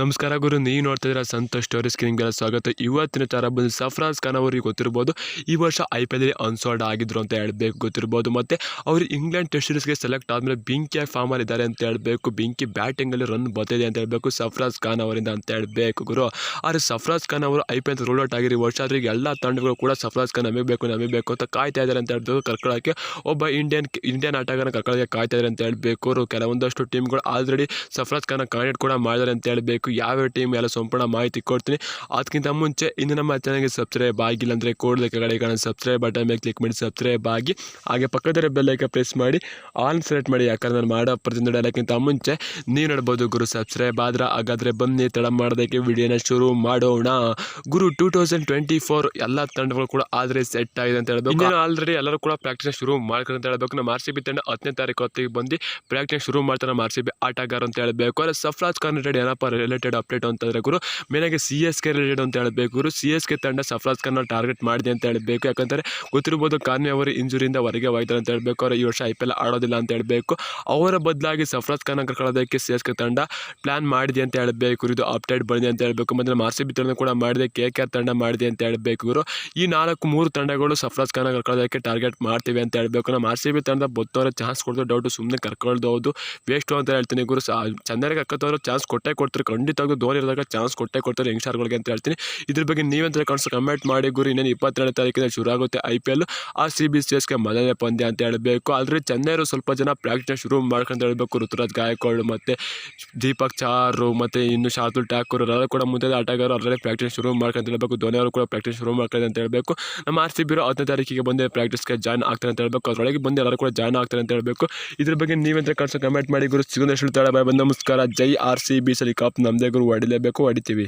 ನಮಸ್ಕಾರ ಗುರು, ನೀವು ನೋಡ್ತಾ ಇದ್ದೀರಾ ಸಂತೋಷ್ ಸ್ಟೋರಿ ಸ್ಕ್ರೀನ್ಗೆಲ್ಲ ಸ್ವಾಗತ. ಇವತ್ತಿನ ಥರ ಬಂದು ಸಫ್ರಾಜ್ ಖಾನ್ ಅವರಿಗೆ ಗೊತ್ತಿರ್ಬೋದು, ಈ ವರ್ಷ ಐ ಪಿ ಎಲ್ ಅನ್ಸೋಲ್ಡ್ ಆಗಿದ್ರು ಅಂತ ಹೇಳಬೇಕು ಗೊತ್ತಿರ್ಬೋದು. ಮತ್ತು ಅವರು ಇಂಗ್ಲೆಂಡ್ ಟೆಸ್ಟ್ ಸೀರೀಸ್ಗೆ ಸೆಲೆಕ್ಟ್ ಆದಮೇಲೆ ಬೆಂಕಿಯಾಗಿ ಫಾರ್ಮಲ್ಲಿ ಇದ್ದಾರೆ ಅಂತ ಹೇಳಬೇಕು ಬೆಂಕಿ ಬ್ಯಾಟಿಂಗಲ್ಲಿ ರನ್ ಬರ್ತಿದೆ ಅಂತ ಹೇಳಬೇಕು, ಸಫ್ರಾಜ್ ಖಾನ್ ಅವರಿಂದ ಅಂತ ಹೇಳಬೇಕು ಗುರು. ಆದರೆ ಸಫ್ರಾಜ್ ಖಾನ್ ಅವರು I P L rule out ಆಗಿರೋ ವರ್ಷ ಈಗ ಎಲ್ಲ ತಂಡಗಳು ಕೂಡ ಸಫ್ರಾಜ್ ಖಾನ್ ನಮಗೆ ಬೇಕು ನಮಗೆ ಬೇಕು ಅಂತ ಕಾಯ್ತಾ ಇದ್ದಾರೆ ಅಂತ ಹೇಳಬೇಕು ಕರ್ಕೊಳ್ಳೋಕ್ಕೆ ಒಬ್ಬ ಇಂಡಿಯನ್ ಇಂಡಿಯನ್ ಆಟಗಾರನ ಕರ್ಕೊಳ್ಳೋಕ್ಕೆ ಕಾಯ್ತಾ ಇದ್ದಾರೆ ಅಂತ ಹೇಳಬೇಕು ಕೆಲವೊಂದಷ್ಟು ಟೀಮ್ಗಳು ಆಲ್ರೆಡಿ ಸಫ್ರಾಜ್ ಖಾನ್ ಕಾಂಟ್ಯಾಕ್ಟ್ ಕೂಡ ಮಾಡಿದ್ದಾರೆ ಅಂತ ಹೇಳಬೇಕು ಯಾವ್ಯಾವ ಟೀಮ್ ಎಲ್ಲ ಸಂಪೂರ್ಣ ಮಾಹಿತಿ ಕೊಡ್ತೀನಿ. ಅದಕ್ಕಿಂತ ಮುಂಚೆ ಇನ್ನು ನಮ್ಮ ಚಾನಲ್ಗೆ ಸಬ್ಸ್ಕ್ರೈಬ್ ಆಗಿಲ್ಲ ಅಂದರೆ ಕೂಡಲೇ ಕೆಳಗಡೆ ಕಾಣೋ ಸಬ್ಸ್ಕ್ರೈಬ್ ಬಟನ್ ಮೇಲೆ ಕ್ಲಿಕ್ ಮಾಡಿ ಸಬ್ಸ್ಕ್ರೈಬ್ ಆಗಿ. ಹಾಗೆ ಪಕ್ಕದ ಬೆಲ್ಲೈಕ ಪ್ರೆಸ್ ಮಾಡಿ ಆನ್ ಸೆಲೆಕ್ಟ್ ಮಾಡಿ ಯಾಕಂದ್ರೆ ನಾನು ಮಾಡೋ ಪ್ರತಿಯೊಂದು ಡೈಲಾಗ್ಗಿಂತ ಮುಂಚೆ ನೀವು ನೋಡ್ಬೋದು ಗುರು ಸಬ್ಸ್ಕ್ರೈಬ್ ಆದ್ರೆ ಹಾಗಾದರೆ ಬನ್ನಿ ತಡ ಮಾಡೋದಕ್ಕೆ ವಿಡಿಯೋನ ಶುರು ಮಾಡೋಣ. ಗುರು ಟೂ ತೌಸಂಡ್ ಟ್ವೆಂಟಿ ಫೋರ್ ಎಲ್ಲ ತಂಡಗಳು ಕೂಡ ಆದರೆ ಸೆಟ್ ಆಗಿದೆ ಅಂತ ಹೇಳ್ಬೇಕು. ನಾನು ಆಲ್ರೆಡಿ ಎಲ್ಲರೂ ಕೂಡ ಪ್ರಾಕ್ಟೀಸ್ ಶುರು ಮಾಡ್ಕೊಂಡು ಅಂತ ಹೇಳ್ಬೇಕು. ನಮ್ಮ ಆರ್ ಸಿ ಬಿ ತಂಡ ಹತ್ತನೇ ತಾರೀಕು ಹೊತ್ತಿಗೆ ಬಂದು ಪ್ರಾಕ್ಟೀಸ್ ಶುರು ಮಾಡ್ತಾರೆ ನಮ್ಮ ಆರ್ ಸಿ ಬಿ ಆಟಗಾರ ಅಂತ ಹೇಳಬೇಕು. ಅಲ್ಲ ಸಫ್ರಾಜ್ ಖಾನ್ ರೆಡ್ಡಿ ಏನಪ್ಪ ರಿಲೇಟೆಡ್ ಅಪ್ಡೇಟ್ ಅಂತಂದರೆ ಗುರು ಮೇನಾಗಿ ಸಿ ಎಸ್ ಕೆ ರಿಲೇಟೆಡ್ ಅಂತ ಹೇಳಬೇಕು ಗುರು. ಸಿ ಎಸ್ ಕೆ ತಂಡ ಸಫ್ರಾಜ್ ಖಾನ್ ಟಾರ್ಗೆಟ್ ಮಾಡಿದೆ ಅಂತ ಹೇಳಬೇಕು. ಯಾಕಂದರೆ ಗೊತ್ತಿರ್ಬೋದು ಕಾನ್ವಿ ಅವರು ಇಂಜುರಿಯಿಂದ ಹೊರಗೆ ಹೋಯ್ತಾರೆ ಅಂತ ಹೇಳಬೇಕು. ಅವರು ಈ ವರ್ಷ ಐ ಪಿ ಎಲ್ ಆಡೋದಿಲ್ಲ ಅಂತ ಹೇಳಬೇಕು. ಅವರ ಬದಲಾಗಿ ಸಫ್ರಾಜ್ ಖಾನ್ ಕರ್ಕೊಳ್ಳೋದಕ್ಕೆ ಸಿ ಎಸ್ ಕೆ ತಂಡ ಪ್ಲಾನ್ ಮಾಡಿದೆ ಅಂತ ಹೇಳಬೇಕು ಇದು ಅಪ್ಡೇಟ್ ಬಂದಿದೆ ಅಂತ ಹೇಳಬೇಕು. ಮತ್ತು ನಮ್ಮ ಆರ್ ಸಿ ಬಿ ತಂಡ ಕೂಡ ಮಾಡಿದೆ. ಕೆ ಕೆ ಆರ್ ತಂಡ ಮಾಡಿದೆ ಅಂತ ಹೇಳಬೇಕು ಗುರು. ಈ ನಾಲ್ಕು ಮೂರು ತಂಡಗಳು ಸಫ್ರಾಜ್ ಖಾನ್ ಕರ್ಕೊಳ್ಳೋದಕ್ಕೆ ಟಾರ್ಗೆಟ್ ಮಾಡ್ತೀವಿ ಅಂತ ಹೇಳಬೇಕು. ನಮ್ಮ ಆರ್ ಸಿ ಬಿ ತಂಡ ಬತ್ತವರ ಚಾನ್ಸ್ ಕೊಡ್ತಾರೆ ಡೌಟು ಸುಮ್ಮನೆ ಕರ್ಕೊಳ್ದೌದು ವೇಸ್ಟು ಅಂತ ಹೇಳ್ತೀನಿ ಗುರು. ಚೆನ್ನಾಗಿ ಅಕ್ಕತ್ತವರು ಚಾನ್ಸ್ ಕೊಟ್ಟೇ ಕೊಡ್ತಾರೆ. ಖಂಡಿತವಾಗ್ಲೂ ಧೋನಿ ಇರೋದಾಗ ಚಾನ್ಸ್ ಕೊಟ್ಟೆ ಕೊಡ್ತಾರೆ ಯಂಗ್ಸ್ಟಾರ್ಗಳಿಗೆ ಅಂತ ಹೇಳ್ತೀನಿ. ಇದ್ರ ಬಗ್ಗೆ ನೀವಂತ ಕಾಣಿಸ್ ಕಮೆಂಟ್ ಮಾಡಿ ಗುರು. ಇನ್ನೇನು ಇಪ್ಪತ್ತೆರಡು ತಾರೀಕಿನ ಶುರು ಆಗುತ್ತೆ ಐ ಪಿ ಎಲ್ ಆ ಸಿ ಬಿ ಸಿ ಮೊದಲನೇ ಪಂದ್ಯ ಅಂತ ಹೇಳಬೇಕು. ಆದರೆ ಚೆನ್ನೈರು ಸ್ವಲ್ಪ ಜನ ಪ್ರಾಕ್ಟೀಸ್ ಶುರು ಮಾಡ್ಕೊಂತ ಹೇಳಬೇಕು. ಋತುರಾಜ್ ಗಾಯಕ್ವಾಡ್ ಮತ್ತು ದೀಪಕ್ ಚಾರು ಮತ್ತು ಇನ್ನು ಶಾರ್ದುಲ್ ಠಾಕೂರ್ ಎಲ್ಲರೂ ಕೂಡ ಮುಂದೆ ಆಟಗಾರರು ಆಲ್ರೆಡಿ ಪ್ರಾಕ್ಟೀಸ್ ಶುರು ಮಾಡ್ಕೊಂತ ಹೇಳಬೇಕು. ಧೋನಿ ಅವರು ಕೂಡ ಪ್ರಾಕ್ಟೀಸ್ ಶುರು ಮಾಡ್ತಾರೆ ಅಂತ ಹೇಳಬೇಕು. ನಮ್ಮ ಆರ್ ಸಿ ಬಿ ಹತ್ತನೇ ತಾರೀಕಿಗೆ ಬಂದು ಪ್ರಾಕ್ಟೀಸ್ಗೆ ಜಾಯ್ನ್ ಆಗ್ತಾರೆ ಅಂತ ಹೇಳಬೇಕು. ಅದರೊಳಗೆ ಬಂದು ಎಲ್ಲರೂ ಕೂಡ ಜಾಯ್ನ್ ಆಗ್ತಾರೆ ಅಂತ ಹೇಳಬೇಕು. ಇದ್ರ ಬಗ್ಗೆ ನೀವಂತ ಕಾಣಿಸೋ ಕಮೆಂಟ್ ಮಾಡಿ ಗುರು. ಸಿಗೋದಷ್ಟು ಬಾಯ್ ಬಂದು ನಮಸ್ಕಾರ. ಜೈ ಆರ್ ಸಿ ಬಿ ಸರಿ ಕಪ್ ನಮ್ಮದೇ ಗುರು ಹೊಡಿಲೇಬೇಕು ಹೊಡಿತೀವಿ